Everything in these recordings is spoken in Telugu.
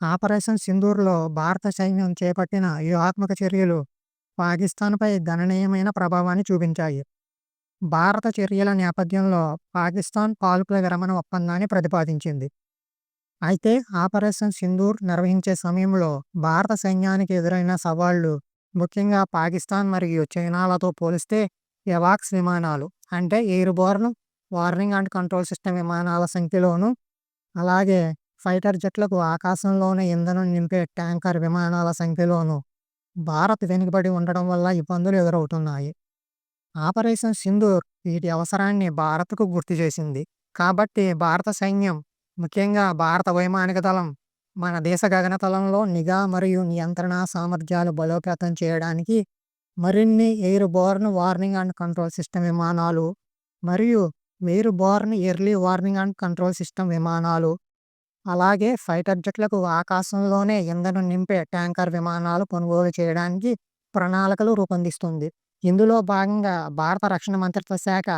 ఆపరేషన్ సింధూర్‌లో భారత సైన్యం చేపట్టిన వ్యూహాత్మక చర్యలు పాకిస్తాన్‌పై గణనీయమైన ప్రభావాన్ని చూపించాయి. భారత చర్యల నేపథ్యంలో పాకిస్తాన్ కాల్పుల విరమణ ఒప్పందాన్ని ప్రతిపాదించింది. అయితే ఆపరేషన్ సింధూర్ నిర్వహించే సమయంలో భారత సైన్యానికి ఎదురైన సవాళ్ళు ముఖ్యంగా పాకిస్తాన్ మరియు చైనాలతో పోలిస్తే ఎవాక్స్ విమానాలు అంటే airborne warning and control system విమానాల సంఖ్యలోనూ, అలాగే ఫైటర్ జెట్లకు ఆకాశంలోనే ఇంధనం నింపే ట్యాంకర్ విమానాల సంఖ్యలోనూ భారత్ వెనుకబడి ఉండడం వల్ల ఇబ్బందులు ఎదురవుతున్నాయి. ఆపరేషన్ సింధూర్ వీటి అవసరాన్ని భారత్‌కు గుర్తు చేసింది. కాబట్టి భారత సైన్యం, ముఖ్యంగా భారత వైమానిక దళం, మన దేశ గగనతలంలో నిఘా మరియు నియంత్రణ సామర్థ్యాలు బలోపేతం చేయడానికి మరిన్ని airborne warning and control system విమానాలు మరియు airborne early warning and control system విమానాలు, అలాగే ఫైటర్ జెట్లకు ఆకాశంలోనే ఇంధనం నింపే ట్యాంకర్ విమానాలు కొనుగోలు చేయడానికి ప్రణాళికలు రూపొందిస్తుంది. ఇందులో భాగంగా భారత రక్షణ మంత్రిత్వ శాఖ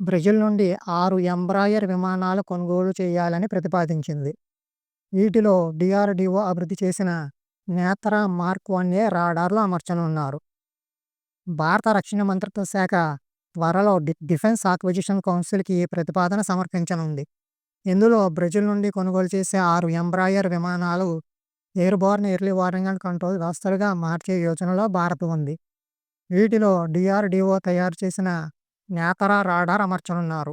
బ్రెజిల్ నుండి ఆరు ఎంబ్రాయర్ విమానాలు కొనుగోలు చేయాలని ప్రతిపాదించింది. వీటిలో డిఆర్డిఓ అభివృద్ధి చేసిన నేత్ర మార్క్ వన్ ఏ రాడార్లు అమర్చనున్నారు. భారత రక్షణ మంత్రిత్వ శాఖ త్వరలో డి డిఫెన్స్ ఆక్విజిషన్ కౌన్సిల్‌కి ప్రతిపాదన సమర్పించనుంది. ఇందులో బ్రెజిల్ నుండి కొనుగోలు చేసే ఆరు ఎంబ్రాయర్ విమానాలు airborne early warning and control వ్యవస్థలుగా మార్చే యోచనలో భారత్ ఉంది. వీటిలో డిఆర్డిఓ తయారు చేసిన నేతరా రాడార్ అమర్చనున్నారు.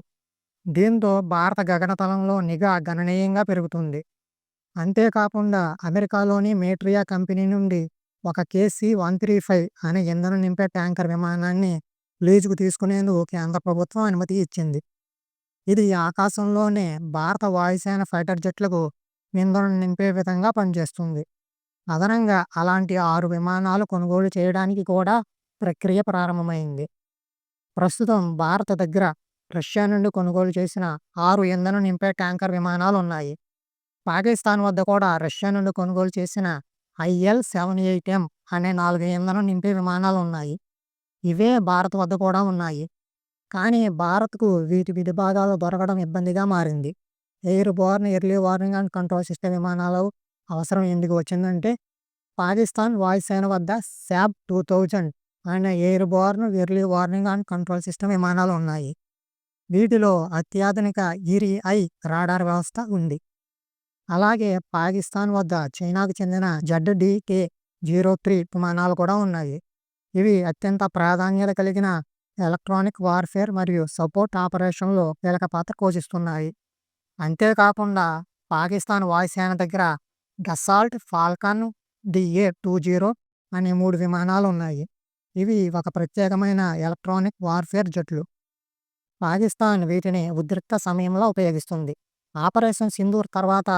దీంతో భారత గగనతలంలో నిఘా గణనీయంగా పెరుగుతుంది. అంతేకాకుండా అమెరికాలోని మేట్రియా కంపెనీ నుండి ఒక కేసీ వన్ త్రీ ఫైవ్ అనే ఇంధనం నింపే ట్యాంకర్ విమానాన్ని లీజుకు తీసుకునేందుకు కేంద్ర ప్రభుత్వం అనుమతి ఇచ్చింది. ఇది ఆకాశంలోనే భారత వాయుసేన ఫైటర్ జెట్లకు ఇంధనం నింపే విధంగా పనిచేస్తుంది. అదనంగా అలాంటి ఆరు విమానాలు కొనుగోలు చేయడానికి కూడా ప్రక్రియ ప్రారంభమైంది. ప్రస్తుతం భారత దగ్గర రష్యా నుండి కొనుగోలు చేసిన ఆరు ఇంధనం నింపే ట్యాంకర్ విమానాలు ఉన్నాయి పాకిస్తాన్ వద్ద కూడా రష్యా నుండి కొనుగోలు చేసిన ఐఎల్ సెవెన్ ఎయిట్ ఎం అనే నాలుగు ఇంధనం నింపే విమానాలు ఉన్నాయి ఇవే భారత్ వద్ద కూడా ఉన్నాయి. కానీ భారత్‌కు వీటి విడిభాగాలు దొరకడం ఇబ్బందిగా మారింది. Airborne early warning and control system విమానాలు అవసరం ఎందుకు వచ్చిందంటే పాకిస్తాన్ వాయుసేన వద్ద శాబ్ టూ థౌజండ్ అనే airborne early warning and control system విమానాలు ఉన్నాయి. వీటిలో అత్యాధునిక ఇరి-ఐ రాడార్ వ్యవస్థ ఉంది. అలాగే పాకిస్తాన్ వద్ద చైనాకు చెందిన జడ్డీకే జీరో త్రీ విమానాలు కూడా ఉన్నాయి. ఇవి అత్యంత ప్రాధాన్యత కలిగిన ఎలక్ట్రానిక్ వార్ఫేర్ మరియు సపోర్ట్ ఆపరేషన్‌లో కీలక పాత్ర పోషిస్తున్నాయి. అంతేకాకుండా పాకిస్తాన్ వాయుసేన దగ్గర Dassault Falcon DA two zero అనే మూడు విమానాలు ఉన్నాయి ఇవి ఒక ప్రత్యేకమైన ఎలక్ట్రానిక్ వార్ఫేర్ జట్లు పాకిస్తాన్ వీటిని ఉద్రిక్త సమయంలో ఉపయోగిస్తుంది. ఆపరేషన్ సింధూర్ తర్వాత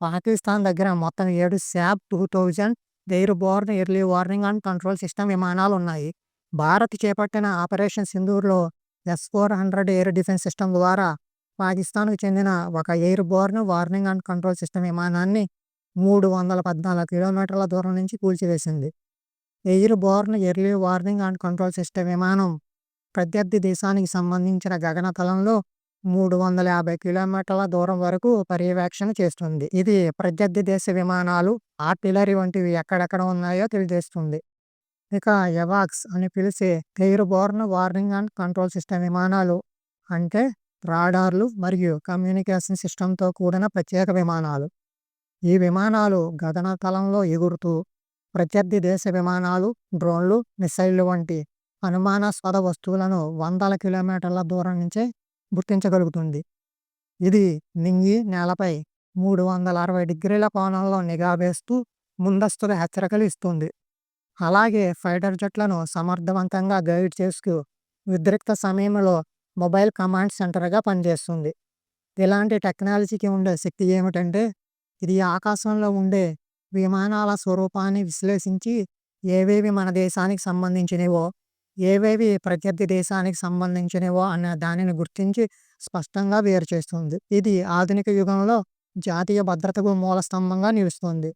పాకిస్తాన్ దగ్గర మొత్తం ఏడు Saab two thousand airborne early warning and control system విమానాలు ఉన్నాయి భారత్ చేపట్టిన operation సింధూర్‌లో S four hundred air defence system ద్వారా పాకిస్తాన్‌కు చెందిన ఒక airborne warning and control system విమానాన్ని మూడు వందల పద్నాలుగు కిలోమీటర్ల దూరం నుంచి కూల్చివేసింది. Airborne early warning and control system విమానం ప్రత్యర్థి దేశానికి సంబంధించిన గగనతలంలో మూడు వందల యాభై కిలోమీటర్ల దూరం వరకు పర్యవేక్షణ చేస్తుంది. ఇది ప్రత్యర్థి దేశ విమానాలు, ఆర్టిలరీ వంటివి ఎక్కడెక్కడ ఉన్నాయో తెలియజేస్తుంది. ఇక ఎవాక్స్ అని పిలిచే airborne warning and control system విమానాలు అంటే రాడార్లు మరియు కమ్యూనికేషన్ సిస్టమ్‌తో కూడిన ప్రత్యేక విమానాలు. ఈ విమానాలు గగనతలంలో ఎగురుతూ ప్రత్యర్థి దేశ విమానాలు, డ్రోన్లు, మిస్సైళ్ళు వంటి అనుమానాస్పద వస్తువులను వందల కిలోమీటర్ల దూరం నుంచే గుర్తించగలుగుతుంది. ఇది నింగి, నేలపై మూడు వందల అరవై డిగ్రీల కోణంలో నిఘా వేస్తూ ముందస్తుగా హెచ్చరికలు ఇస్తుంది. అలాగే ఫైటర్ జెట్లను సమర్థవంతంగా గైడ్ చేస్తూ ఉద్రిక్త సమయంలో మొబైల్ కమాండ్ సెంటర్‌గా పనిచేస్తుంది. ఇలాంటి టెక్నాలజీకి ఉండే శక్తి ఏమిటంటే ఇది ఆకాశంలో ఉండే విమానాల స్వరూపాన్ని విశ్లేషించి ఏవేవి మన దేశానికి సంబంధించినవో, ఏవేవి ప్రత్యర్థి దేశానికి సంబంధించినవో అన్న దానిని గుర్తించి స్పష్టంగా వేరు చేస్తుంది. ఇది ఆధునిక యుగంలో జాతీయ భద్రతకు మూలస్తంభంగా నిలుస్తుంది.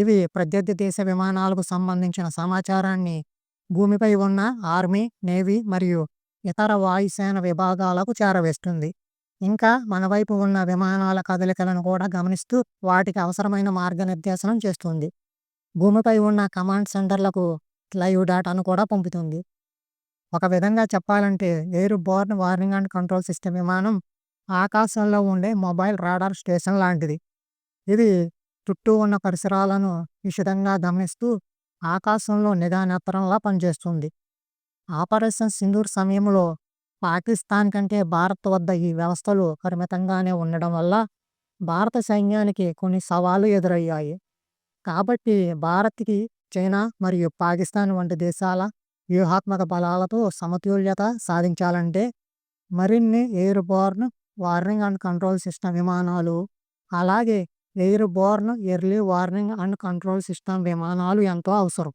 ఇవి ప్రత్యర్థి దేశ విమానాలకు సంబంధించిన సమాచారాన్ని భూమిపై ఉన్న ఆర్మీ, నేవీ మరియు ఇతర వాయుసేన విభాగాలకు చేరవేస్తుంది. ఇంకా మన వైపు ఉన్న విమానాల కదలికలను కూడా గమనిస్తూ వాటికి అవసరమైన మార్గనిర్దేశనం చేస్తుంది. భూమిపై ఉన్న కమాండ్ సెంటర్లకు లైవ్ డేటాను కూడా పంపుతుంది. ఒక విధంగా చెప్పాలంటే airborne warning and control system విమానం ఆకాశంలో ఉండే మొబైల్ రాడార్ స్టేషన్ లాంటిది. ఇది చుట్టూ ఉన్న పరిసరాలను నిశితంగా గమనిస్తూ ఆకాశంలో నిఘా పనిచేస్తుంది. ఆపరేషన్ సింధూర్ సమయంలో పాకిస్తాన్ కంటే భారత్ వద్ద ఈ వ్యవస్థలు పరిమితంగానే ఉండడం వల్ల భారత సైన్యానికి కొన్ని సవాళ్ళు ఎదురయ్యాయి. కాబట్టి భారత్కి చైనా మరియు పాకిస్తాన్ వంటి దేశాల వ్యూహాత్మక బలాలతో సమతుల్యత సాధించాలంటే మరిన్ని airborne warning and control system విమానాలు అలాగే airborne early warning and control system విమానాలు ఎంతో అవసరం.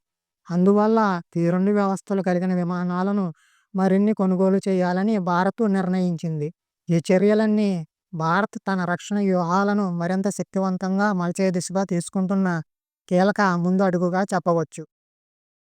అందువల్ల తీరుండి వ్యవస్థలు కలిగిన విమానాలను మరిన్ని కొనుగోలు చేయాలని భారత్ నిర్ణయించింది. ఈ చర్యలన్నీ భారత్ తన రక్షణ వ్యూహాలను మరింత శక్తివంతంగా మలిచే దిశగా తీసుకుంటున్న కీలక ముందు అడుగుగా చెప్పవచ్చు.